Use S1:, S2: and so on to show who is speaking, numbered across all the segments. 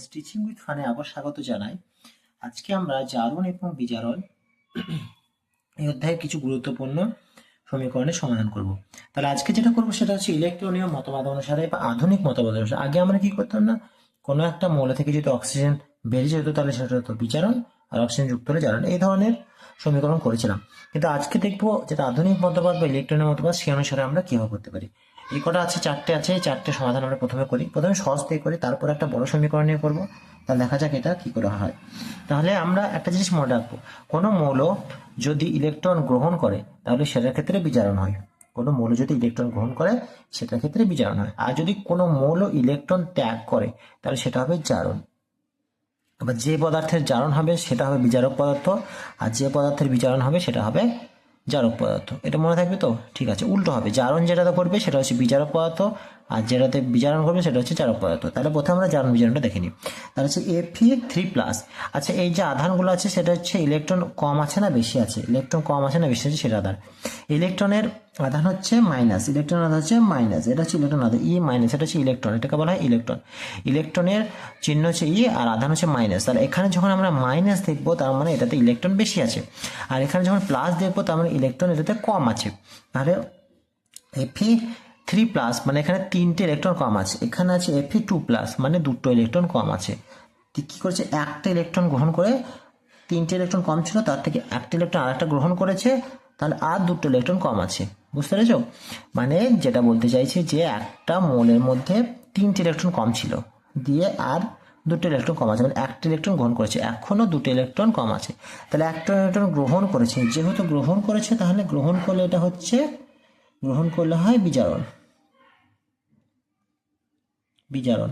S1: Stitching with ফানে আবার স্বাগত জানাই। আজকে আমরা জারণ এবং বিজারণ এই অধ্যায়ে কিছু গুরুত্বপূর্ণ সমীকরণের সমাধান করব। তাহলে আজকে যেটা করব সেটা হচ্ছে ইলেকট্রনীয় মতবাদ অনুসারে বা আধুনিক মতবাদ অনুসারে। আগে আমরা কি করতাম না? কোনো একটা মৌল থেকে যদি অক্সিজেন বেরিয়ে যেত তাহলে সেটা হতো বিচারণ আর অক্সিজেন যুক্ত হলে জারণ। এই ধরনের সমীকরণ করেছিলাম। কিন্তু আজকে দেখব যেটা আধুনিক মতবাদ বা ইলেকট্রনীয় মতবাদ সেই অনুসারে আমরা কীভাবে করতে পারি। এই কটা আছে, চারটে আছে, এই চারটে সমাধান আমরা প্রথমে করি। প্রথমে সহজ দিয়ে করি, তারপর একটা বড় সমীকরণ নিয়ে করব। তা দেখা যাক এটা কি করে হয়। তাহলে আমরা একটা জিনিস মনে রাখব, কোনো মৌল যদি ইলেকট্রন গ্রহণ করে, তাহলে সেটার ক্ষেত্রে বিজারণ হয়। কোনো মৌল যদি ইলেকট্রন গ্রহণ করে, সেটার ক্ষেত্রে বিজারণ হয়। আর যদি কোনো মৌল ইলেকট্রন ত্যাগ করে, তাহলে সেটা হবে জারণ। আবার যে পদার্থের জারণ হবে, সেটা হবে বিজারক পদার্থ। আর যে পদার্থের বিজারণ হবে, সেটা হবে জারক পদার্থ। এটা মনে থাকবে তো? ঠিক আছে, উল্টো হবে। জারণ যেটাতে করবে সেটা হচ্ছে বিজারক পদার্থ আর যেটাতে বিজারণ করবে সেটা হচ্ছে চারক পদার্থ। তাহলে প্রথমে আমরা জারণ বিজারণটা দেখে নিই। তাহলে হচ্ছে এফি থ্রি প্লাস আচ্ছা এই যে আধানগুলো আছে, সেটা হচ্ছে ইলেকট্রন কম আছে না বেশি আছে? ইলেকট্রন কম আছে না বেশি আছে সেটা আধান। ইলেকট্রনের আধান হচ্ছে মাইনাস ইলেকট্রন আধান হচ্ছে মাইনাস এটা হচ্ছে ইলেকট্রন আধান। ই মাইনাস এটা হচ্ছে ইলেকট্রন এটাকে বলা হয় ইলেকট্রন ইলেকট্রনের চিহ্ন হচ্ছে ই আর আধান হচ্ছে মাইনাস তাহলে এখানে যখন আমরা মাইনাস দেখব, তার মানে এটাতে ইলেকট্রন বেশি আছে। আর এখানে যখন প্লাস দেখব, তার মানে ইলেকট্রন এটাতে কম আছে। তাহলে এফি থ্রি প্লাস মানে এখানে তিনটে ইলেকট্রন কম আছে। এখানে আছে এফি টু প্লাস মানে দুটো ইলেকট্রন কম আছে। কী করেছে? একটা ইলেকট্রন গ্রহণ করে তিনটে ইলেকট্রন কম ছিল, তার থেকে একটা ইলেকট্রন আরেকটা গ্রহণ করেছে, তাহলে আর দুটো ইলেকট্রন কম আছে। বুঝতে পেরেছ? মানে যেটা বলতে চাইছি যে একটা মোলের মধ্যে তিনটে ইলেকট্রন কম ছিল, দিয়ে আর দুটো ইলেকট্রন কম আছে মানে একটা ইলেকট্রন গ্রহণ করেছে। এখনও দুটো ইলেকট্রন কম আছে। তাহলে একটা ইলেকট্রন গ্রহণ করেছে, যেহেতু গ্রহণ করেছে, তাহলে গ্রহণ করলে এটা হচ্ছে, গ্রহণ করলে হয় বিজারণ। বিজারণ।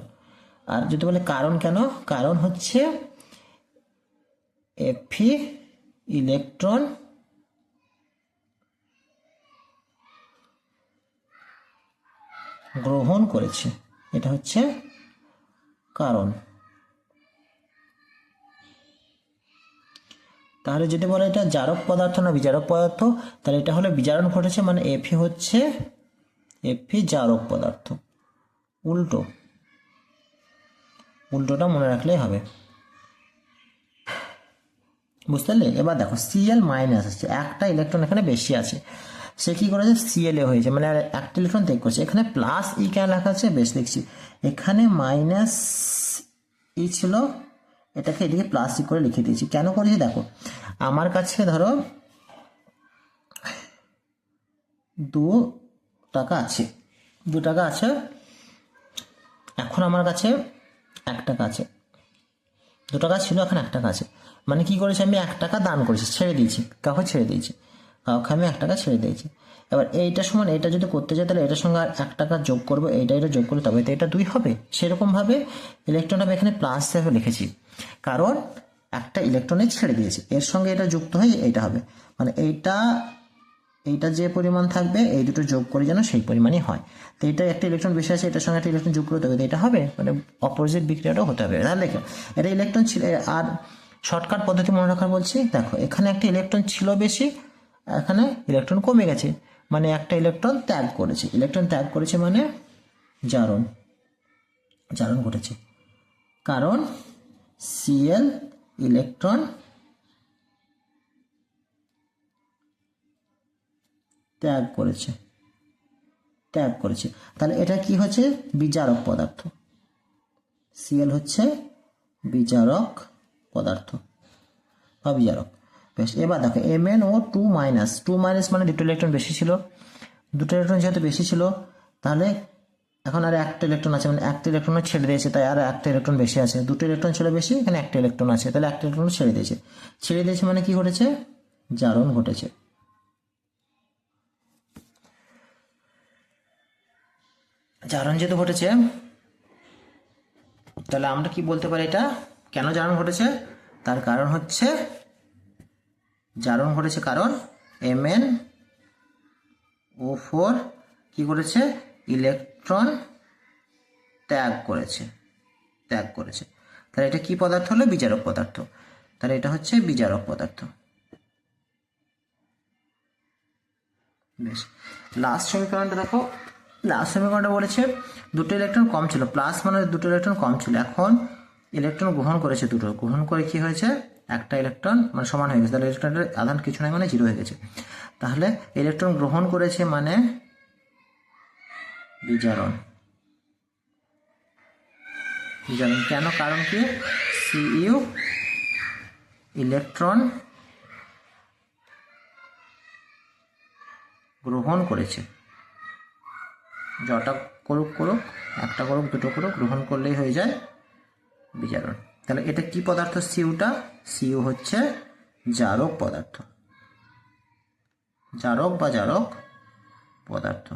S1: আর যদি বলে কারণ কেন? কারণ হচ্ছে এফি ইলেকট্রন গ্রহণ করেছে। এটা হচ্ছে কারণ। তাহলে যদি বলে এটা জারক পদার্থ না বিজারক পদার্থ, তাহলে এটা হলে বিজারণ ঘটেছে মানে এফি হচ্ছে এফি জারক পদার্থ। উল্টো। উল্টোটা মনে রাখলেই হবে। বুঝতে পারলে? এবার দেখো সিএল মাইনাস আসছে একটা ইলেকট্রন এখানে বেশি আছে। সে কি করেছে? সিএল এ হয়েছে। মানে একটা ইলেকট্রন ত্যাগ করছে। এখানে প্লাস ই কেন লেখা আছে? বেশ লিখছি এখানে মাইনাস ই ছিল। এটাকে এদিকে প্লাস ই করে লিখে দিয়েছি। কেন করেছি? দেখো, আমার কাছে ধরো দু টাকা আছে। দু টাকা আছে। এখন আমার কাছে এক টাকা আছে দু টাকা ছিল, এখন একটা টাকা আছে মানে কি করেছি আমি? এক টাকা দান করেছি, ছেড়ে দিয়েছি। কাউকে ছেড়ে দিয়েছি। কাউকে আমি এক টাকা ছেড়ে দিয়েছি। এবার এইটা সমান এটা যদি করতে চাই তাহলে এটার সঙ্গে আর এক টাকা যোগ করব, এইটা এটা যোগ করলে তবে তো এটা দুই হবে। সেরকমভাবে ইলেকট্রন আমি এখানে প্লাস হিসেবে লিখেছি। কারণ একটা ইলেকট্রনে ছেড়ে দিয়েছি। এর সঙ্গে এটা যুক্ত হয় এইটা হবে। মানে এইটা এইটা যে পরিমাণ থাকবে, এই দুটো যোগ করে যেন সেই পরিমাণই হয়। তো এটা একটা ইলেকট্রন বেশি আছে, এটার সঙ্গে একটা ইলেকট্রন যোগ করে তবে তো এটা হবে মানে অপোজিট বিক্রিয়াটাও হতে হবে। তাহলে দেখো, এটা ইলেকট্রন ছিল আর শর্টকাট পদ্ধতি মনে রাখার বলছি, দেখো, এখানে একটা ইলেকট্রন ছিল বেশি, এখানে ইলেকট্রন কমে গেছে মানে একটা ইলেকট্রন ত্যাগ করেছে। ইলেকট্রন ত্যাগ করেছে মানে জারণ জারণ ঘটেছে। কারণ সিএল ইলেকট্রন ত্যাগ করেছে। ত্যাগ করেছে। তাহলে এটা কি হচ্ছে? বিজারক পদার্থ। সিএল হচ্ছে বিজারক পদার্থ বা বিজারক বেশ, এবার দেখো M N O two minus two minus মানে দুটো ইলেকট্রন বেশি ছিল। দুটো ইলেকট্রন যেহেতু বেশি ছিল, তাহলে এখন আর একটা ইলেকট্রন আছে মানে একটা ইলেকট্রন ছেড়ে দিয়েছে, তাই আর একটা ইলেকট্রন বেশি আছে। দুটো ইলেকট্রন ছিল বেশি, এখানে একটা ইলেকট্রন আছে, তাহলে একটা ইলেকট্রন ছেড়ে দিয়েছে। ছেড়ে দিয়েছে মানে কি ঘটেছে? জারণ ঘটেছে। জারণ যেহেতু ঘটেছে। তাহলে আমরা কি বলতে পারি এটা? কেন জারণ ঘটেছে? তার কারণ হচ্ছে, জারণ ঘটেছে কারণ এম এন ও ফোর কী করেছে? ইলেকট্রন ত্যাগ করেছে। ত্যাগ করেছে। তাহলে এটা কি পদার্থ হলো? বিচারক পদার্থ। তাহলে এটা হচ্ছে বিচারক পদার্থ। বেশ। লাস্ট সমীকরণটা দেখো। লাস্ট সমীকরণটা বলেছে, দুটো ইলেকট্রন কম ছিল প্লাস মানে দুটো ইলেকট্রন কম ছিল। এখন ইলেকট্রন গ্রহণ করেছে দুটো, গ্রহণ করে কি হয়েছে? একটা ইলেকট্রন মানে সমান হয়ে গেছে, তাহলে ইলেকট্রনের আধান কিছু নাই মানে জিরো হয়ে গেছে। তাহলে ইলেকট্রন গ্রহণ করেছে মানে বিজারণ। বিজারণ কেন? কারণ কি? সিইউ ইলেকট্রন গ্রহণ করেছে। যটা করুক করুক, একটা করুক, দুটো করুক, গ্রহণ করলেই হয়ে যায় বিজারণ। তাহলে এটা কি পদার্থ? সিউটা। সিউ হচ্ছে জারক পদার্থ। জারক বা জারক পদার্থ।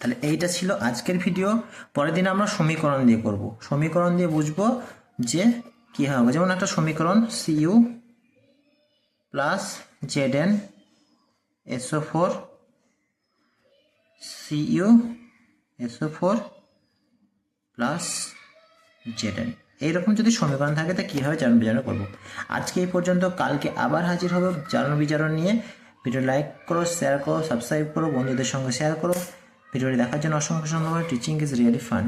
S1: তাহলে এইটা ছিল আজকের ভিডিও। পরের দিন আমরা সমীকরণ দিয়ে করব। সমীকরণ দিয়ে বুঝব যে কি হবে। যেমন একটা সমীকরণ C U plus Z N S O four C U S O four plus Z N এইরকম যদি সমীকরণ থাকে, তা কীভাবে চারণ বিচারণ করব আজকে এই পর্যন্ত, কালকে আবার হাজির হবে চারণ বিচারণ নিয়ে। ভিডিও লাইক করো শেয়ার করো সাবস্ক্রাইব করো, বন্ধুদের সঙ্গে শেয়ার করো। ভিডিওটি দেখার জন্য অসংখ্য সম্ভাবনা টিচিং ইজ রিয়েলি ফান